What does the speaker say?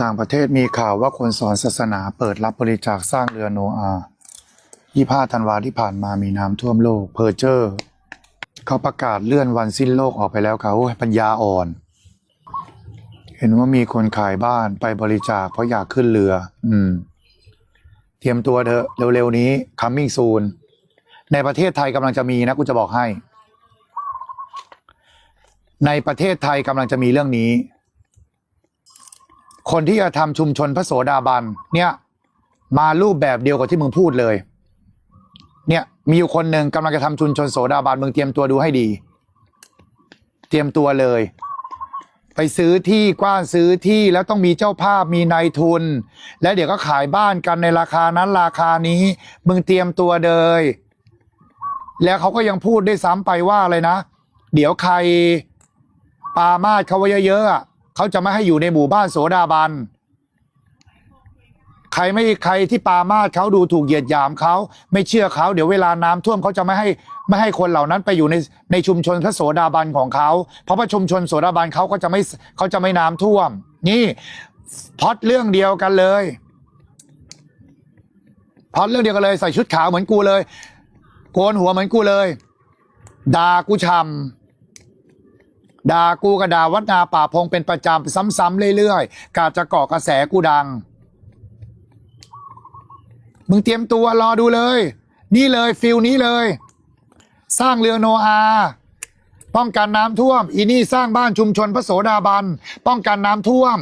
ต่างประเทศมีข่าวว่าคนสอนศาสนาเปิดรับบริจาคสร้างเรือโนอาห์25ธันวาที่ผ่านมามีน้ำท่วมโลก เพอร์เจอร์ เขาประกาศเลื่อนวันสิ้นโลกออกไปแล้วเขาปัญญาอ่อน เห็นว่ามีคนขายบ้านไปบริจาคเพราะอยากขึ้นเรือ อืม เตรียมตัวเถอะเร็วๆนี้ coming soon ในประเทศไทยกำลังจะมีนะกูจะบอกให้ ในประเทศไทยกำลังจะมีเรื่องนี้ คนที่จะทำชุมชนพระโสดาบันเนี่ย มารูปแบบเดียวกับที่มึงพูดเลย เนี่ย มีอยู่คนหนึ่งกำลังจะทำชุมชนโสดาบันมึงเตรียมตัวดูให้ดี เตรียมตัวเลย ไปซื้อที่กว้านซื้อที่แล้วต้องมีเจ้าภาพมีนายทุน แล้วเดี๋ยวก็ขายบ้านกันในราคานั้นราคานี้ มึงเตรียมตัวเลยแล้วเขาก็ยังพูดได้ซ้ำไปว่าอะไรนะ เดี๋ยวใครปามาดเขาไว้เยอะๆอะ เขาจะไม่ให้อยู่ในหมู่บ้านโสดาบัน ใครไม่ใครที่ปามาดเขาดูถูกเหยียดหยามเขาไม่เชื่อเขาเดี๋ยวเวลาน้ำท่วมเขาจะไม่ให้ไม่ให้คนเหล่านั้นไปอยู่ในในชุมชนพระโสดาบันของเขาเพราะว่าชุมชนโสดาบันเขาก็จะไม่เขาจะไม่น้ำท่วม นี่พอดเรื่องเดียวกันเลยพอดเรื่องเดียวกันเลยใส่ชุดขาวเหมือนกูเลย โกนหัวเหมือนกูเลยด่ากูชำ ด่ากูกับด่าวัดนาป่าพงเป็นประจำซ้ำๆเรื่อยๆกาจะเกาะกระแสกูดัง มึงเตรียมตัวรอดูเลย นี่เลยฟิลนี้เลย สร้างเรือโนอาป้องกันน้ำท่วม อีนี่สร้างบ้านชุมชนพระโสดาบัน ป้องกันน้ำท่วม